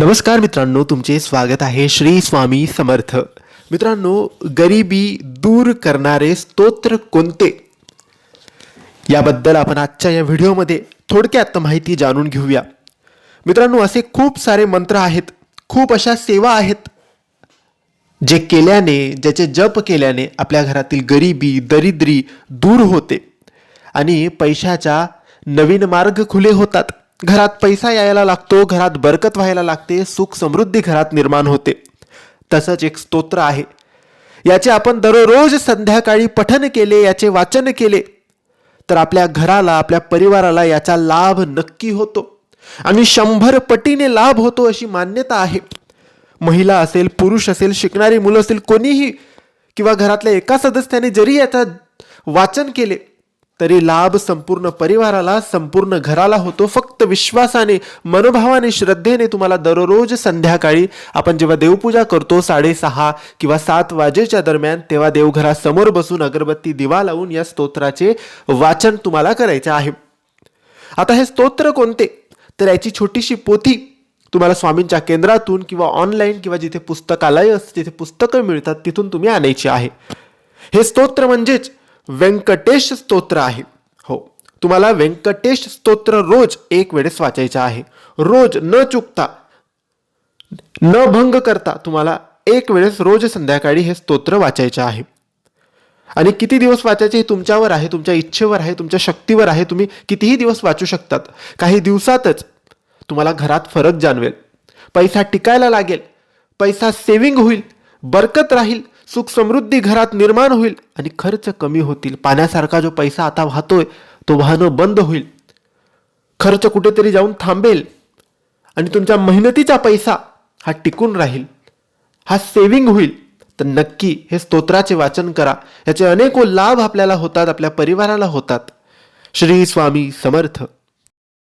नमस्कार मित्रांनो तुमचे स्वागत आहे श्री स्वामी समर्थ. मित्रांनो गरिबी दूर करणारे स्तोत्र कोणते? याबद्दल आपण आजच्या या व्हिडिओमध्ये थोडक्यात माहिती जाणून घेऊया. मित्रांनो असे खूप सारे मंत्र आहेत. खूप अशा सेवा आहेत. जे केल्याने ज्याचे जप केल्याने आपल्या घरातील गरिबी दरिद्री दूर होते आणि पैशाच्या नवीन मार्ग खुले होतात. घरात पैसा यायला लागतो घरात बरकत व्हायला लागते सुख समृद्धी घरात निर्माण होते. तसंच एक स्तोत्र आहे. याचे आपण दररोज संध्याकाळी पठन केले याचे वाचन केले तर आपल्या घराला आपल्या परिवाराला याचा लाभ नक्की होतो. आणि शंभर पटीने लाभ होतो अशी मान्यता आहे. महिला असेल पुरुष असेल शिकणारी मुलं असेल कोणीही किंवा घरातल्या एका सदस्याने जरी याचा वाचन केले तरी लाभ संपूर्ण परिवाराला संपूर्ण घराला होतो. फक्त विश्वासाने मनोभावाने श्रद्धेने तुम्हाला दररोज संध्याकाळी आपण जेव्हा देवपूजा करतो साडेसहा किंवा सात वाजेच्या दरम्यान तेव्हा देवघरासमोर बसून अगरबत्ती दिवा लावून या स्तोत्राचे वाचन तुम्हाला करायचे आहे. आता हे स्तोत्र कोणते? तर याची छोटीशी पोथी तुम्हाला स्वामींच्या केंद्रातून किंवा ऑनलाईन किंवा जिथे पुस्तकालय असते तिथे पुस्तकं मिळतात तिथून तुम्ही आणायची आहे. हे स्तोत्र म्हणजेच व्यंकटेश स्तोत्र आहे. हो तुम्हाला व्यंकटेश स्तोत्र रोज एक वेळेस वाचायचं आहे. रोज न चुकता न भंग करता तुम्हाला एक वेळेस रोज संध्याकाळी हे स्तोत्र वाचायचे आहे. आणि किती दिवस वाचायचे हे तुमच्यावर आहे तुमच्या इच्छेवर आहे तुमच्या शक्तीवर आहे तुम्ही कितीही दिवस वाचू शकतात. काही दिवसातच तुम्हाला घरात फरक जाणवेल. पैसा टिकायला लागेल. पैसा सेविंग होईल. बरकत राहील. सुख समृद्धी घरात निर्माण होईल आणि खर्च कमी होतील. पाण्यासारखा जो पैसा आता वाहतोय तो वाहनं बंद होईल. खर्च कुठेतरी जाऊन थांबेल आणि तुमच्या मेहनतीचा पैसा हा टिकून राहील. हा सेविंग होईल. तर नक्की हे स्तोत्राचे वाचन करा. याचे अनेको लाभ आपल्याला होतात आपल्या परिवाराला होतात. श्री स्वामी समर्थ.